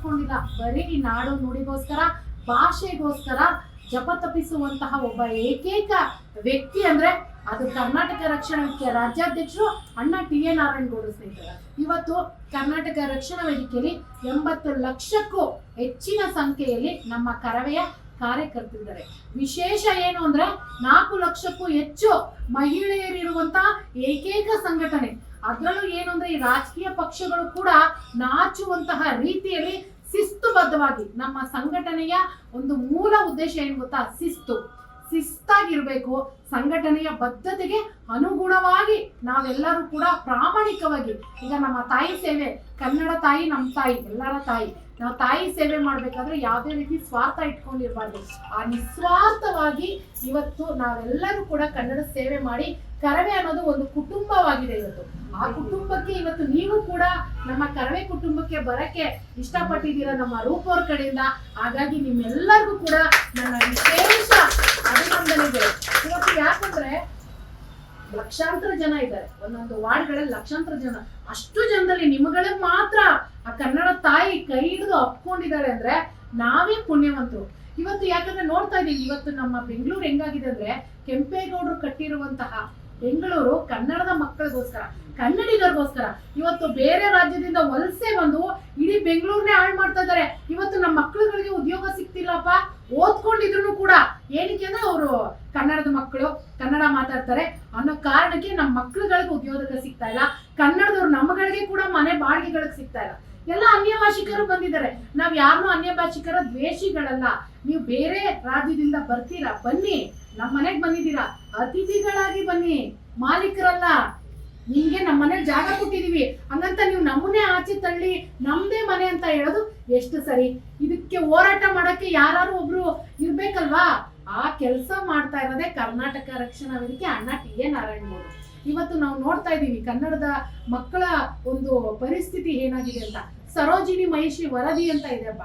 ಉಳಿಸ್ಕೊಂಡಿಲ್ಲ ಬರೀ ಈ ನಾಡು ನುಡಿಗೋಸ್ಕರ, ಭಾಷೆಗೋಸ್ಕರ ಜಪ ತಪ್ಪಿಸುವಂತಹ ಒಬ್ಬ ಏಕೈಕ ವ್ಯಕ್ತಿ ಅಂದ್ರೆ ಅದು ಕರ್ನಾಟಕ ರಕ್ಷಣಾ ವೇದಿಕೆ ರಾಜ್ಯಾಧ್ಯಕ್ಷರು ಅಣ್ಣ ಟಿ ಎ ನಾರಾಯಣಗೌಡರು ಸ್ನೇಹಿತರೆ. ಇವತ್ತು ಕರ್ನಾಟಕ ರಕ್ಷಣಾ ವೇದಿಕೆಯಲ್ಲಿ ಎಂಬತ್ತು ಲಕ್ಷಕ್ಕೂ ಹೆಚ್ಚಿನ ಸಂಖ್ಯೆಯಲ್ಲಿ ನಮ್ಮ ಕರವೆಯ ಕಾರ್ಯಕರ್ತರಿದ್ದಾರೆ ವಿಶೇಷ ಏನು ಅಂದ್ರೆ ನಾಲ್ಕು ಲಕ್ಷಕ್ಕೂ ಹೆಚ್ಚು ಮಹಿಳೆಯರಿರುವಂತಹ ಏಕೈಕ ಸಂಘಟನೆ. ಅದರಲ್ಲೂ ಏನು ಅಂದ್ರೆ ಈ ರಾಜಕೀಯ ಪಕ್ಷಗಳು ಕೂಡ ನಾಚುವಂತಹ ರೀತಿಯಲ್ಲಿ ಶಿಸ್ತುಬದ್ಧವಾಗಿ ನಮ್ಮ ಸಂಘಟನೆಯ ಒಂದು ಮೂಲ ಉದ್ದೇಶ ಏನು ಗೊತ್ತಾ? ಶಿಸ್ತು. ಶಿಸ್ತಾಗಿರ್ಬೇಕು. ಸಂಘಟನೆಯ ಬದ್ಧತೆಗೆ ಅನುಗುಣವಾಗಿ ನಾವೆಲ್ಲರೂ ಕೂಡ ಪ್ರಾಮಾಣಿಕವಾಗಿ, ಈಗ ನಮ್ಮ ತಾಯಿ ಸೇವೆ, ಕನ್ನಡ ತಾಯಿ, ನಮ್ಮ ತಾಯಿ, ಎಲ್ಲರ ತಾಯಿ ನಾವು ತಾಯಿ ಸೇವೆ ಮಾಡ್ಬೇಕಾದ್ರೆ ಯಾವುದೇ ರೀತಿ ಸ್ವಾರ್ಥ ಇಟ್ಕೊಂಡಿರ್ಬಾರ್ದು. ಆ ನಿಸ್ವಾರ್ಥವಾಗಿ ಇವತ್ತು ನಾವೆಲ್ಲರೂ ಕೂಡ ಕನ್ನಡ ಸೇವೆ ಮಾಡಿ ಕರವೇ ಅನ್ನೋದು ಒಂದು ಕುಟುಂಬವಾಗಿದೆ ಇವತ್ತು. ಆ ಕುಟುಂಬಕ್ಕೆ ಇವತ್ತು ನೀವು ಕೂಡ ನಮ್ಮ ಕರವೇ ಕುಟುಂಬಕ್ಕೆ ಬರಕ್ಕೆ ಇಷ್ಟಪಟ್ಟಿದ್ದೀರಾ ನಮ್ಮ ರೂಪವ್ರ ಕಡೆಯಿಂದ. ಹಾಗಾಗಿ ನಿಮ್ಮೆಲ್ಲರಿಗೂ ಕೂಡ ನನ್ನ ವಿಶೇಷ ಅಭಿನಂದನೆಗಳು. ಇವತ್ತು ಯಾಕಂದ್ರೆ ಲಕ್ಷಾಂತರ ಜನ ಇದ್ದಾರೆ. ಒಂದೊಂದು ವಾರ್ಡ್ಗಳಲ್ಲಿ ಲಕ್ಷಾಂತರ ಜನ. ಅಷ್ಟು ಜನದಲ್ಲಿ ನಿಮ್ಗಳೇ ಮಾತ್ರ ಆ ಕನ್ನಡ ತಾಯಿ ಕೈ ಹಿಡಿದು ಅಪ್ಕೊಂಡಿದ್ದಾರೆ ಅಂದ್ರೆ ನಾವೇ ಪುಣ್ಯವಂತರು. ಇವತ್ತು ಯಾಕಂದ್ರೆ ನೋಡ್ತಾ ಇದೀವಿ ಇವತ್ತು ನಮ್ಮ ಬೆಂಗಳೂರು ಹೆಂಗಾಗಿದೆ ಅಂದ್ರೆ ಕೆಂಪೇಗೌಡರು ಕಟ್ಟಿರುವಂತಹ ಬೆಂಗಳೂರು ಕನ್ನಡದ ಮಕ್ಕಳಿಗೋಸ್ಕರ, ಕನ್ನಡಿಗರಿಗೋಸ್ಕರ. ಇವತ್ತು ಬೇರೆ ರಾಜ್ಯದಿಂದ ವಲಸೆ ಬಂದು ಇಡೀ ಬೆಂಗಳೂರನ್ನೇ ಹಾಳು ಮಾಡ್ತಾ ಇದ್ದಾರೆ. ಇವತ್ತು ನಮ್ಮ ಮಕ್ಕಳುಗಳಿಗೆ ಉದ್ಯೋಗ ಸಿಗ್ತಿಲ್ಲಪ್ಪ. ಓದ್ಕೊಂಡಿದ್ರು ಕೂಡ ಏನಕ್ಕೆ ಅಂದ್ರೆ ಅವರು ಕನ್ನಡದ ಮಕ್ಕಳು ಕನ್ನಡ ಮಾತಾಡ್ತಾರೆ ಅನ್ನೋ ಕಾರಣಕ್ಕೆ ನಮ್ಮ ಮಕ್ಕಳುಗಳಿಗೆ ಉದ್ಯೋಗ ಸಿಗ್ತಾ ಇಲ್ಲ. ಕನ್ನಡದವ್ರು ನಮ್ಮಗಳಿಗೆ ಕೂಡ ಮನೆ ಬಾಡಿಗೆಗಳಿಗೆ ಸಿಗ್ತಾ ಇಲ್ಲ. ಎಲ್ಲ ಅನ್ಯ ಭಾಷಿಕರು ಬಂದಿದ್ದಾರೆ. ನಾವು ಯಾರನ್ನೂ ಅನ್ಯ ಭಾಷಿಕರ ದ್ವೇಷಿಗಳಲ್ಲ. ನೀವು ಬೇರೆ ರಾಜ್ಯದಿಂದ ಬರ್ತೀರಾ? ಬನ್ನಿ. ನಮ್ಮ ಮನೆಗೆ ಬಂದಿದ್ದೀರಾ? ಅತಿಥಿಗಳಾಗಿ ಬನ್ನಿ. ಮಾಲೀಕರಲ್ಲ. ನಿಮ್ಗೆ ನಮ್ಮ ಮನೇಲಿ ಜಾಗ ಕೊಟ್ಟಿದೀವಿ. ಹಂಗಂತ ನೀವು ನಮ್ಮನ್ನೇ ಆಚೆ ತಳ್ಳಿ ನಮ್ದೇ ಮನೆ ಅಂತ ಹೇಳೋದು ಎಷ್ಟು ಸರಿ? ಇದಕ್ಕೆ ಹೋರಾಟ ಮಾಡಕ್ಕೆ ಯಾರು ಒಬ್ರು ಇರ್ಬೇಕಲ್ವಾ? ಆ ಕೆಲಸ ಮಾಡ್ತಾ ಇರೋದೇ ಕರ್ನಾಟಕ ರಕ್ಷಣಾ ವೇದಿಕೆ ಅಣ್ಣ ಟಿ ಎ ನಾರಾಯಣಗೌಡ ಇವತ್ತು ನಾವು ನೋಡ್ತಾ ಇದ್ದೀವಿ ಕನ್ನಡದ ಮಕ್ಕಳ ಒಂದು ಪರಿಸ್ಥಿತಿ ಏನಾಗಿದೆ ಅಂತ. ಸರೋಜಿನಿ ಮಹಿಷಿ ವರದಿ ಅಂತ ಇದೆಯಪ್ಪ